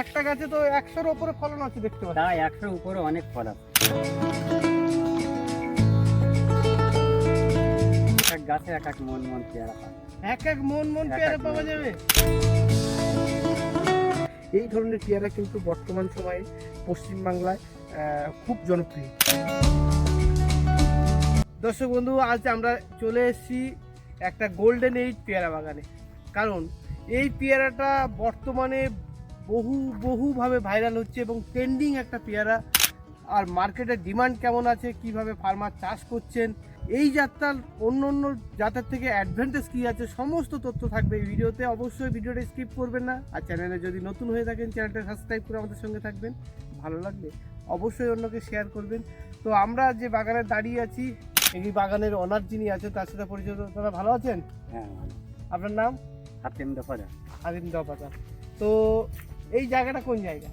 একটা গাছে তো একশোর ওপরে ফলন আছে দেখতে পাচ্ছি। তা একশোর উপরে অনেক ফল আছে। এক গাছে এক এক মন মন পেয়ারা পায় এক এক মন মন পেয়ারা পাওয়া যাবে? এই ধরনের পেয়ারা কিন্তু বর্তমান সময়ে পশ্চিমবাংলায় খুব জনপ্রিয়। দর্শক বন্ধু আজ আমরা চলে এসেছি একটা গোল্ডেন এইট পেয়ারা বাগানে। কারণ এই পেয়ারাটা বর্তমানে বহু বহুভাবে ভাইরাল হচ্ছে এবং ট্রেন্ডিং একটা পেয়ারা। আর মার্কেটের ডিমান্ড কেমন আছে? কীভাবে ফার্মার চাষ করছেন? এই যাত্রার অন্য অন্য যাত্রার থেকে অ্যাডভান্টেজ কী আছে? সমস্ত তথ্য থাকবে এই ভিডিওতে। অবশ্যই ভিডিওটা স্কিপ করবেন না। আর চ্যানেলে যদি নতুন হয়ে থাকেন চ্যানেলটা সাবস্ক্রাইব করে আমাদের সঙ্গে থাকবেন। ভালো লাগবে। অবশ্যই অন্যকে শেয়ার করবেন। তো আমরা যে বাগানে দাঁড়িয়ে আছি এই বাগানের অনার যিনি আছে তার সাথে পরিচয় তারা ভালো আছেন? হ্যাঁ আপনার নাম? হাতিম দফা আদিম দপাতা তো এই জায়গাটা কোন জায়গা?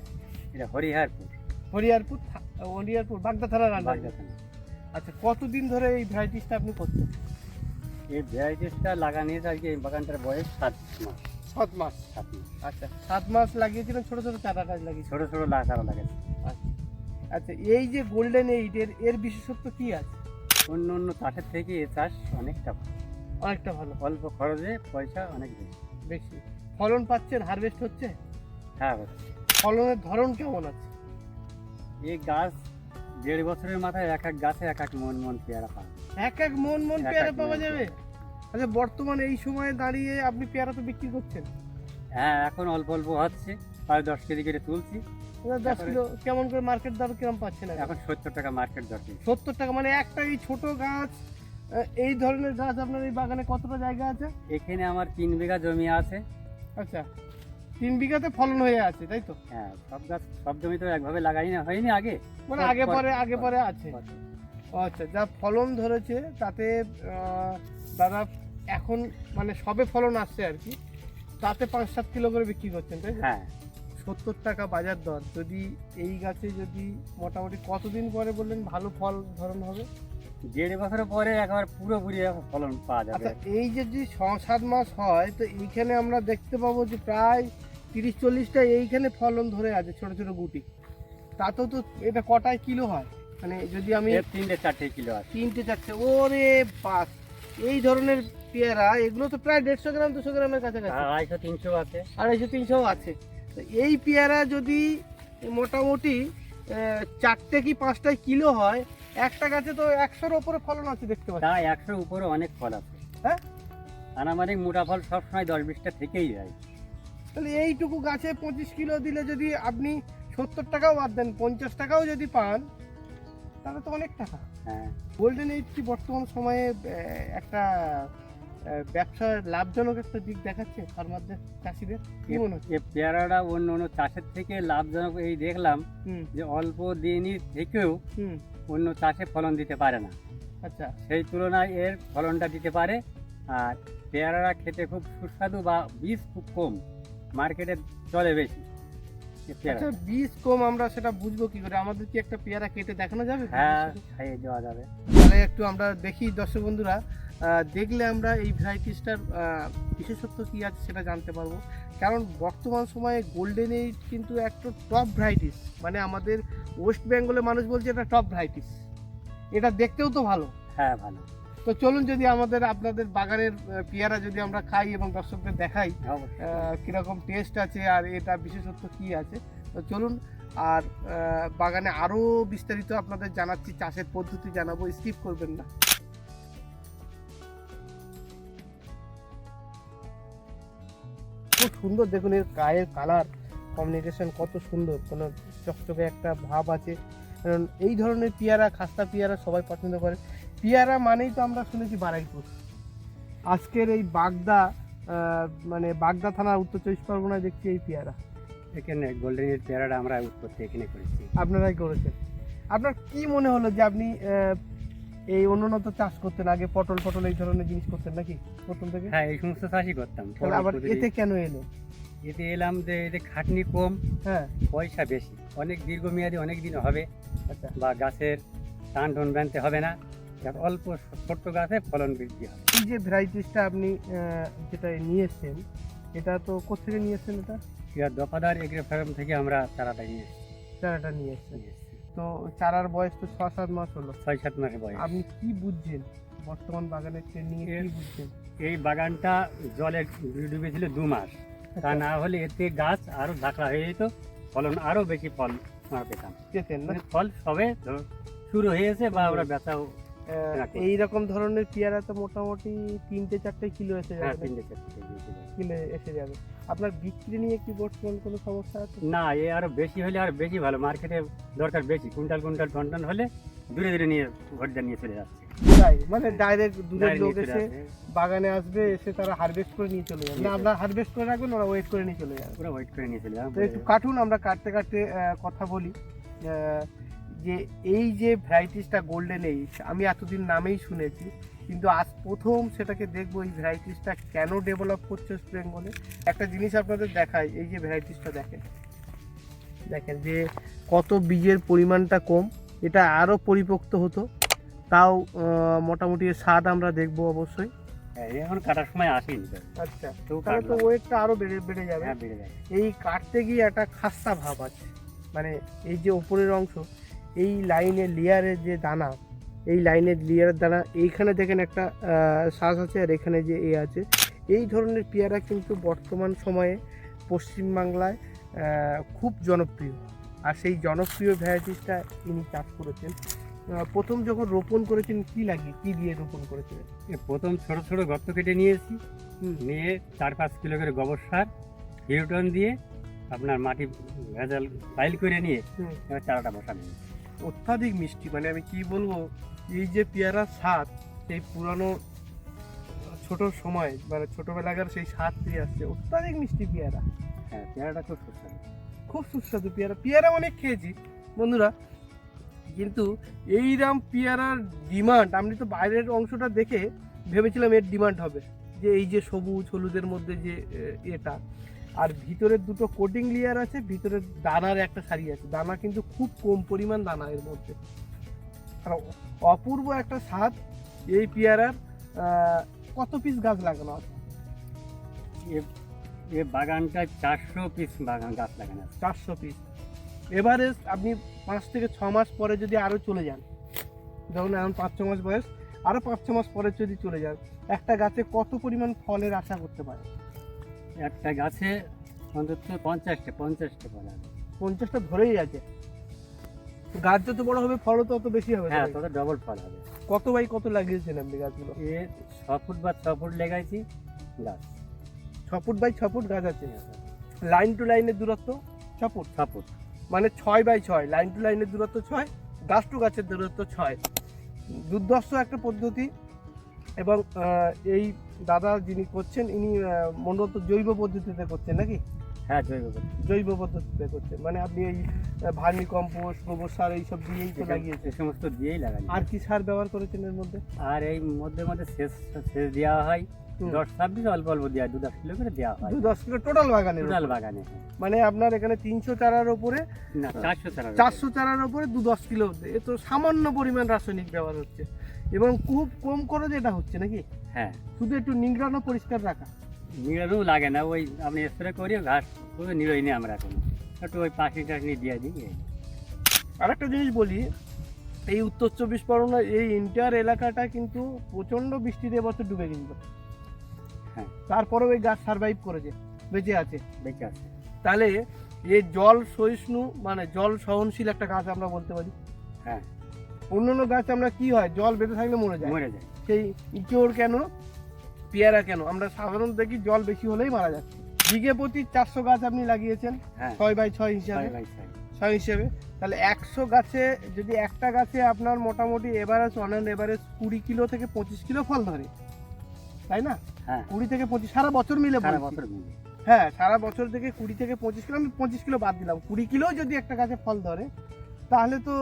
এটা হরিহারপুর। হরিহারপুর হরিয়ারপুর বাগদা থানার বাগদা থানা। আচ্ছা কতদিন ধরে এই ভ্যারাইটিসটা আপনি করছেন? এই ভ্যারাইটিসটা লাগানিয়ে আজকে এই বাগানটার বয়স সাত মাস। সাত মাস? সাত মাস। আচ্ছা সাত মাস লাগিয়েছিলেন ছোট ছোট চারা গাছ লাগিয়েছিলেন? ছোট ছোট লাগানো লাগাচ্ছে আচ্ছা এই যে গোল্ডেন এইট এর এর বিশেষত্ব কি আছে? অন্য অন্য চাষের থেকে এ চাষ অনেকটা ভালো। অনেকটা ভালো। অল্প খরচে পয়সা অনেক বেশি। বেশি। ফলন পাচ্ছেন হারভেস্ট হচ্ছে? হ্যাঁ হচ্ছে ফলনের ধরন কেমন আছে? এই গাছ দেড় বছরের মাথায় এক এক গাছে এক এক মন মন পেয়ারা পাবে এক এক মন মন পেয়ারা পাওয়া যাবে? আচ্ছা বর্তমানে এই সময়ে দাঁড়িয়ে আপনি পেয়ারা তো বিক্রি করছেন। হ্যাঁ এখন অল্প অল্প হচ্ছে। প্রায় দশ কেজি করে তুলছি। দশ কিলো কেমন করে মার্কেট দর কিরম পাচ্ছেন এখন? সত্তর টাকা মার্কেট দরকার সত্তর টাকা মানে একটা এই ছোট গাছ এই ধরনের গাছ আপনার এই বাগানে কতটা জায়গা আছে? এখানে আমার তিন বিঘা জমি আছে। আচ্ছা। তিন বিঘাতে ফলন হয়ে আছে তাই তো? হ্যাঁ সব গাছ সব জমি তো একভাবে লাগাই না হয়নি আগে। মানে আগে পরে আগে পরে আছে। আচ্ছা যা ফলন ধরেছে তাতে দাদা এখন মানে সবে ফলন আসছে আর কি। তাতে পাঁচ সাত কিলো করে বিক্রি করছেন তাই হ্যাঁ। সত্তর টাকা বাজার দর। যদি এই গাছে যদি মোটামুটি কতদিন পরে বললেন ভালো ফল ধরন হবে? দেড় বছর পরে একবার পুরোপুরি ফলন পাওয়া যাবে। আচ্ছা এই যে যে ছ সাত মাস হয় তো এইখানে আমরা দেখতে পাবো যে প্রায় তিরিশ চল্লিশটা এইখানে ফলন ধরে আছে ছোট ছোট গুটি। তাতেও তো এটা কটায় কিলো হয়? মানে যদি আমি তিনটে চারটে কিলো আছে। তিনটে চারটে ওরে বাস। এই ধরনের পেয়ারা এগুলো তো প্রায় দেড়শো গ্রাম দুশো গ্রামের কাছাকাছি। আড়াইশো তিনশো আছে। আড়াইশো তিনশো আছে। তো এই পেয়ারা যদি মোটামুটি চারটে কি পাঁচটায় কিলো হয় একটা গাছে তো একশোর ওপরে ফলন আছে দেখতে পাচ্ছি। তা একশোর উপরে অনেক ফল আছে। হ্যাঁ? আনামানিক মোটা ফল সবসময় দশ বিশটা থেকেই যায়। তাহলে এইটুকু গাছে পঁচিশ কিলো দিলে যদি আপনি সত্তর টাকাও বাদ দেন পঞ্চাশ টাকাও যদি পান তাহলে তো অনেক টাকা। হ্যাঁ। গোল্ডেন এইট কি বর্তমান সময়ে একটা ব্যবসার লাভজনক একটা দিক দেখাচ্ছে ফার্মারদের চাষিদের? কি মনে হচ্ছে? পেয়ারাটা অন্য অন্য চাষের থেকে লাভজনক এই দেখলাম যে অল্প দিনই থেকেও অন্য চাষে ফলন দিতে পারে না। আচ্ছা। সেই তুলনায় এর ফলনটা দিতে পারে। আর পেয়ারাটা খেতে খুব সুস্বাদু বা বীজ খুব কম। মার্কেটে চলে বেশি। আচ্ছা বীজ কম আমরা সেটা বুঝব কি করে? আমাদের কি একটা পেয়ারা কেটে দেখানো যাবে? হ্যাঁ খাইয়ে দেওয়া যাবে। তাহলে একটু আমরা দেখি দর্শক বন্ধুরা দেখলে আমরা এই ভ্যারাইটিসটার বিশেষত্ব কি আছে সেটা জানতে পারব। কারণ বর্তমান সময়ে গোল্ডেন এইট কিন্তু একটা টপ ভ্যারাইটিস মানে আমাদের ওয়েস্ট বেঙ্গলের মানুষ বলছে এটা টপ ভ্যারাইটিস এটা দেখতেও তো ভালো। হ্যাঁ ভালো। তো চলুন যদি আমাদের আপনাদের বাগানের পেয়ারা যদি আমরা খাই এবং দর্শকদের দেখাই। আহ, কীরকম টেস্ট আছে আর এটা বিশেষত্ব কি আছে তো চলুন আর বাগানে আরও বিস্তারিত আপনাদের জানাচ্ছি চাষের পদ্ধতি জানাব স্কিপ করবেন না। খুব সুন্দর দেখুন এর গায়ের কালার কমিউনিকেশন কত সুন্দর কোনো চকচকে একটা ভাব আছে। কারণ এই ধরনের পেয়ারা খাস্তা পেয়ারা সবাই পছন্দ করে। পেয়ারা মানেই তো আমরা শুনেছি বারাইপুর। আজকের এই বাগদা মানে বাগদা থানার উত্তর চব্বিশ পরগনায় দেখছি এই পেয়ারা। এখানে গোল্ডেনের পেয়ারাটা আমরা উৎপত্তি এখানে করেছি। আপনারাই করেছেন। আপনার কি মনে হলো যে আপনি এই অনুন্নত চাষ করতেন? আগে পটল পটল এই ধরনের জিনিস করতেন নাকি? প্রথম থেকে? হ্যাঁ এই সমস্ত চাষই করতাম। আবার এতে কেন এলো? এতে এলাম যে এতে খাটনি কম হ্যাঁ। পয়সা বেশি। অনেক দীর্ঘমেয়াদী অনেক দিন হবে আচ্ছা। বা গাছের টান টন বানতে হবে না। অল্প ছোট্ট গাছে ফলন বৃদ্ধি হবে। এই যে ভ্যারাইটিসটা আপনি যেটা নিয়ে এসছেন এটা তো কোথেকে নিয়ে এসছেন এটা এবার দফাদার এগ্রো ফার্ম থেকে আমরা চারাটা নিয়ে এসেছি। চারাটা নিয়ে এসেছি। তো চারার বয়স তো ছ সাত মাস হলো। ছয় সাত মাস বয়স। আপনি কি বুঝছেন? বর্তমান বাগানের ট্রেনিং কি বুঝছেন? এই বাগানটা জলে ডুবেছিল দু মাস। তা না হলে এতে গাছ আরও ঝাঁকড়া হয়ে যেত ফলন আরও বেশি ফল পেতাম। মানে ফল সবে শুরু হয়েছে বা আমরা রাখি। এই রকম ধরনের পেয়ারা তো মোটামুটি তিনটে চারটে কিলো এসে যাবে হ্যাঁ যাবে। তিনটে চারটে। কিলো এসে যাবে। আপনার বিক্রি নিয়ে কি বর্তমান কোনো সমস্যা আছে? না এ আরও বেশি হলে আর বেশি ভালো মার্কেটে দরকার বেশি। কুইন্টাল কুইন্টাল টন টন হলে দূরে দূরে নিয়ে ভোটটা নিয়ে চলে যাচ্ছে। তাই? মানে ডাইরেক্ট দূরের লোক এসে বাগানে আসবে এসে তারা হারভেস্ট করে নিয়ে চলে যাবে। না আপনার হারভেস্ট করে রাখবেন ওরা ওয়েট করে নিয়ে চলে যাবে। পুরো ওয়েট করে নিয়ে চলে যাবে। একটু কাটুন আমরা কাটতে কাটতে কথা বলি। যে এই যে ভ্যারাইটিসটা গোল্ডেন এইজ আমি এতদিন নামেই শুনেছি কিন্তু আজ প্রথম সেটাকে দেখব এই ভ্যারাইটিসটা কেন ডেভেলপ করছে ওয়েস্ট বেঙ্গলে একটা জিনিস আপনাদের দেখায় এই যে ভ্যারাইটিসটা দেখেন। দেখেন যে কত বীজের পরিমাণটা কম এটা আরও পরিপক্ত হতো তাও মোটামুটি স্বাদ আমরা দেখব অবশ্যই। হ্যাঁ, এখন কাটার সময় আসেনি আচ্ছা তাহলে তো ওয়েটটা আরও বেড়ে বেড়ে যাবে। হ্যাঁ বেড়ে যাবে। এই কাটতে গিয়ে একটা খাস্তা ভাব আছে। মানে এই যে ওপরের অংশ এই লাইনের লেয়ারের যে দানা এই লাইনের লেয়ারের দানা এইখানে দেখেন একটা শ্বাস আছে আর এখানে যে এ আছে। এই ধরনের পেয়ারা কিন্তু বর্তমান সময়ে পশ্চিমবাংলায় খুব জনপ্রিয়। আর সেই জনপ্রিয় ভ্যারাইটিসটা ইনি চাষ করেছেন। প্রথম যখন রোপণ করেছেন কি লাগিয়ে কি দিয়ে রোপণ করেছিলেন? এ প্রথম ছোট ছোট গর্ত কেটে নিয়েছি। নিয়ে চার পাঁচ কিলো করে গোবর সার হিউটন দিয়ে আপনার মাটি ভেজাল ফাইল করে নিয়ে এবার চারাটা বসানো হয়েছে। অত্যাধিক মিষ্টি মানে আমি কি বলব এই যে পেয়ারার স্বাদ সেই পুরানো ছোট সময় মানে ছোটবেলাকার সেই স্বাদ ফিরে আসছে। অত্যাধিক মিষ্টি পেয়ারা। হ্যাঁ পেয়ারাটা খুব সুস্বাদু। খুব সুস্বাদু পেয়ারা। পেয়ারা অনেক খেয়েছি বন্ধুরা। কিন্তু এইরাম পেয়ারার ডিমান্ড আমি তো বাইরের অংশটা দেখে ভেবেছিলাম এর ডিমান্ড হবে। যে এই যে সবুজ হলুদের মধ্যে যে এটা। আর ভিতরের দুটো কোটিং লেয়ার আছে ভিতরের দানার একটা সারি আছে। দানা কিন্তু খুব কম পরিমাণ দানা এর মধ্যে। আর অপূর্ব একটা স্বাদ এই পেয়ারার কত পিস গাছ লাগানো আছে? এ- এ বাগানটা চারশো পিস বাগান গাছ লাগানো আছে। চারশো পিস এবারে আপনি পাঁচ থেকে ছ মাস পরে যদি আরও চলে যান যখন এখন পাঁচ ছ মাস বয়স আরও পাঁচ ছ মাস পরে যদি চলে যান একটা গাছে কত পরিমাণ ফলের আশা করতে পারে একটা গাছে অন্তত পঞ্চাশটা পঞ্চাশটা ফল আছে। পঞ্চাশটা ধরেই আছে। গাছ যত বড় হবে ফলও তত বেশি হবে হ্যাঁ? তত ডবল ফল হবে। কত বাই কত লাগিয়েছেন আপনি গাছগুলো? এ ছ ফুট বা ছ ফুট লেগাইছি গাছ ছ ফুট বাই ছ ফুট গাছ আছে। লাইন টু লাইনের দূরত্ব ছ ফুট? ছ ফুট। মানে ছয় বাই ছয় লাইন টু লাইনের দূরত্ব ছয় গাছ টু গাছের দূরত্ব ছয়। দুর্দর্শ একটা পদ্ধতি এবং এই দাদা যিনি করছেন ইনি মূলত জৈব পদ্ধতিতে করছেন নাকি? হ্যাঁ জৈব। জৈব পদ্ধতিতে করছেন। মানে আপনি এই ভার্মি কম্পোস্ট গোবর সার এইসব দিয়েই তো লাগিয়েছেন। সমস্ত দিয়েই লাগাই আর কি সার ব্যবহার করেছেন এর মধ্যে? আর এই মধ্যে মধ্যে শেষ শেষ দেওয়া হয়। দশ ছাব্বিশ অল্প অল্প দেওয়া দু দশ কিলো করে দেওয়া হয়। দু দশ কিলো টোটাল বাগানের টোটাল বাগানে হ্যাঁ। মানে আপনার এখানে তিনশো চারার ওপরে না চারশো চারা চারশো চারার ওপরে দু দশ কিলো। এ তো সামান্য পরিমাণ রাসায়নিক ব্যবহার হচ্ছে। এবং খুব কম করে যেটা হচ্ছে নাকি? হ্যাঁ। শুধু একটু নিংড়ানো পরিষ্কার রাখা। নিড়ানো লাগে না ওই আপনি স্প্রে করি ঘাস পুরো নিড়ই নি আমরা এখন। একটু ওই পাখি টাখি দিয়ে দিই। আর একটা জিনিস বলি এই উত্তর চব্বিশ পরগনা এই ইন্টার এলাকাটা কিন্তু প্রচণ্ড বৃষ্টিতে এবছর ডুবে গেছিল হ্যাঁ। তারপরেও এই গাছ সার্ভাইভ করেছে বেঁচে আছে। বেঁচে আছে। তাহলে এই জল সহিষ্ণু মানে জল সহনশীল একটা গাছ আমরা বলতে পারি। হ্যাঁ। অন্যান্য গাছ আমরা কি হয়? জল বেঁধে থাকলে মরে যায়। মরে যায়। সেই ইঁচড় কেন? পেয়ারা কেন? আমরা সাধারণত দেখি জল বেশি হলেই মারা যাচ্ছে। বিঘে প্রতি চারশো গাছ আপনি লাগিয়েছেন। হ্যাঁ। ছয় বাই ছয় হিসাবে। ছয় হিসেবে। তাহলে একশো গাছে যদি একটা গাছে আপনার মোটামুটি এভারেজ অন অ্যান্ড এভারেজ কুড়ি কিলো থেকে পঁচিশ কিলো ফল ধরে। তাই না? হ্যাঁ। কুড়ি থেকে পঁচিশ সারা বছর মিলে সারা বছর মিলে। হ্যাঁ সারা বছর থেকে কুড়ি থেকে পঁচিশ কিলো আমি পঁচিশ কিলো বাদ দিলাম। কুড়ি কিলো যদি একটা গাছে ফল ধরে তাহলে তো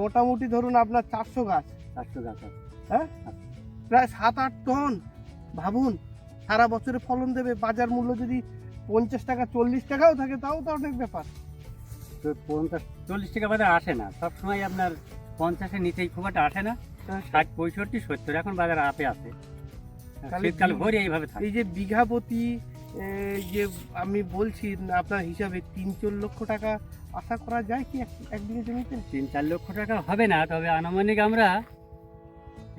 মোটামুটি ধরুন আপনার চারশো গাছ। চারশো গাছ হ্যাঁ? প্রায় সাত আট টন ভাবুন সারা বছরে ফলন দেবে। বাজার মূল্য যদি পঞ্চাশ টাকা চল্লিশ টাকাও থাকে তাও তো অনেক ব্যাপার। তো পঞ্চাশ চল্লিশ টাকা বাজার আসে না। সবসময় আপনার পঞ্চাশের নিচেই খুব একটা আসে না। ষাট পঁয়ষট্টি সত্তর এখন বাজার আপে আছে। শীতকাল ভরে এইভাবে থাকে। এই যে বিঘা প্রতি এই যে আমি বলছি আপনার হিসাবে তিন চার লক্ষ টাকা আশা করা যায় কি এক- বিঘে জমিতে? তিন চার লক্ষ টাকা হবে না তবে আনুমানিক আমরা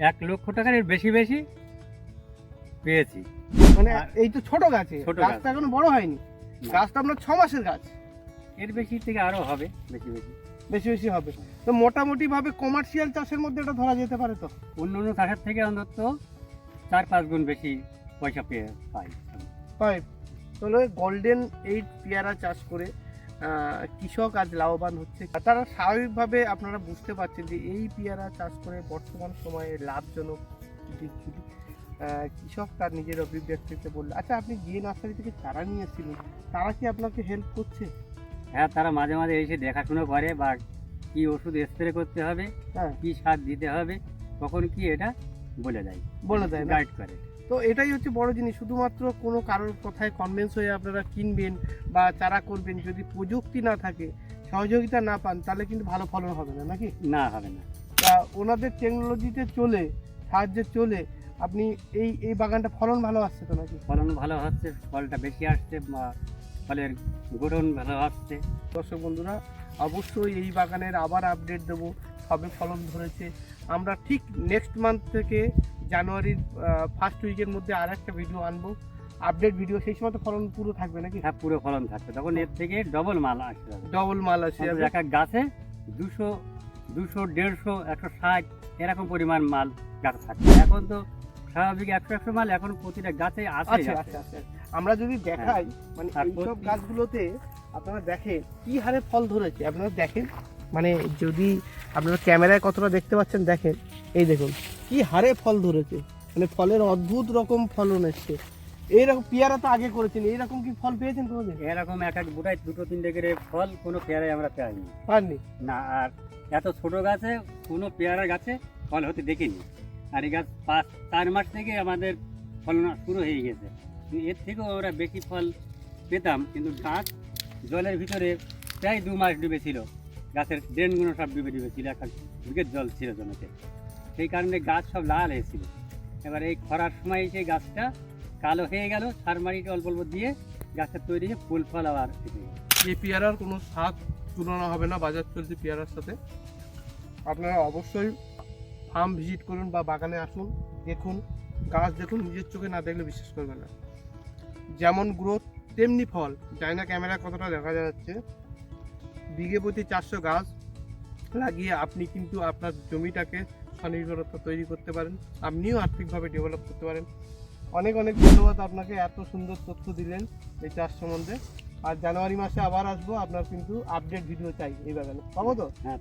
এক লক্ষ টাকার এর বেশি বেশি পেয়েছি। মানে এই তো ছোট গাছে ছোট গাছ। গাছটা এখনও বড় হয়নি। গাছটা আপনার ছ মাসের গাছ। এর বেশি থেকে আরও হবে বেশি বেশি। বেশি বেশি হবে। তো মোটামুটি ভাবে কমার্শিয়াল চাষের মধ্যে এটা ধরা যেতে পারে তো? অন্য অন্য চাষের থেকে অন্তত চার পাঁচ গুণ বেশি পয়সা পেয়ে পাই। হয় তাহলে গোল্ডেন এইট পেয়ারা চাষ করে কৃষক আজ লাভবান হচ্ছে। তারা স্বাভাবিকভাবে আপনারা বুঝতে পারছেন যে এই পেয়ারা চাষ করে বর্তমান সময়ে লাভজনক দিকগুলি কৃষক তার নিজের অভিব্যক্তিতে বলল আচ্ছা আপনি যে নার্সারি থেকে চারা নিয়ে এসেছিলেন তারা কি আপনাকে হেল্প করছে? হ্যাঁ তারা মাঝে মাঝে এসে দেখাশুনো করে বা কি ওষুধ স্প্রে করতে হবে হ্যাঁ। কি সার দিতে হবে তখন কি এটা বলে দেয়। বলে দেয় গাইড করে। তো এটাই হচ্ছে বড় জিনিস। শুধুমাত্র কোনো কারোর কথায় কনভিন্স হয়ে আপনারা কিনবেন বা চারা করবেন যদি প্রযুক্তি না থাকে সহযোগিতা না পান তাহলে কিন্তু ভালো ফলন হবে না নাকি? না হবে না। তা ওনাদের টেকনোলজিতে চলে সাহায্যে চলে আপনি এই এই বাগানটা ফলন ভালো আসছে তো নাকি? ফলন ভালো হচ্ছে ফলটা বেশি আসছে বা ফলের গঠন ভালো আসছে। দর্শক বন্ধুরা অবশ্যই এই বাগানের আবার আপডেট দেবো সবে ফলন ধরেছে। আমরা ঠিক নেক্সট মান্থ থেকে জানুয়ারির ফার্স্ট উইকের মধ্যে আর একটা ভিডিও আনব। আপডেট ভিডিও সেই সময় তো ফলন পুরো থাকবে নাকি? হ্যাঁ পুরো ফলন থাকবে। তখন এর থেকে ডবল মাল আসতে হবে ডবল মাল আসে এক এক গাছে দুশো দুশো দেড়শো একশো ষাট এরকম পরিমাণ মাল গাছ থাকবে। এখন তো স্বাভাবিক একশো একশো মাল এখন প্রতিটা গাছে আছে। আমরা যদি দেখাই মানে এইসব গাছগুলোতে আপনারা দেখেন কি হারে ফল ধরেছে। আপনারা দেখেন মানে যদি আপনারা ক্যামেরায় কতটা দেখতে পাচ্ছেন দেখেন। এই দেখুন কি হারে ফল ধরেছে। মানে ফলের অদ্ভুত রকম ফলন এসছে। এইরকম পেয়ারা তো আগে করেছেন এইরকম কি ফল পেয়েছেন কোনোদিন? এরকম এক এক বুটায় দুটো তিনটে করে ফল কোনো পেয়ারায় আমরা পাইনি। পাননি? না আর এত ছোট গাছে কোনো পেয়ারা গাছে ফল হতে দেখিনি। আর এই গাছ পাঁচ চার মাস থেকে আমাদের ফলন শুরু হয়ে গেছে। এর থেকেও আমরা বেশি ফল পেতাম কিন্তু গাছ জলের ভিতরে প্রায় দু মাস ডুবেছিল। গাছের ড্রেনগুলো সব ডুবে ডুবেছিল একটা ঢুকের জল ছিল জমিতে। সেই কারণে গাছ সব লাল হয়েছিল। এবার এই খরার সময় এসে গাছটা কালো হয়ে গেল, সার মাটিটা অল্প অল্প দিয়ে গাছের তৈরি হয়ে ফুল ফল আবার এই পেয়ারার কোনো স্বাদ তুলনা হবে না বাজার চলছে পেয়ারার সাথে। আপনারা অবশ্যই ফার্ম ভিজিট করুন বা বাগানে আসুন, দেখুন, গাছ দেখুন, নিজের চোখে না দেখলে বিশ্বাস করবে না। যেমন গ্রোথ তেমনি ফল। জানি না ক্যামেরা কতটা দেখা যাচ্ছে। বিঘে প্রতি চারশো গাছ লাগিয়ে আপনি কিন্তু আপনার জমিটাকে স্বনির্ভরতা তৈরি করতে পারেন, আপনিও আর্থিকভাবে ডেভেলপ করতে পারেন। অনেক অনেক ধন্যবাদ আপনাকে এত সুন্দর তথ্য দিলেন এই চাষ সম্বন্ধে। আর জানুয়ারি মাসে আবার আসব, আপনার কিন্তু আপডেট ভিডিও চাই এই ব্যাপারে পাবো তো? হ্যাঁ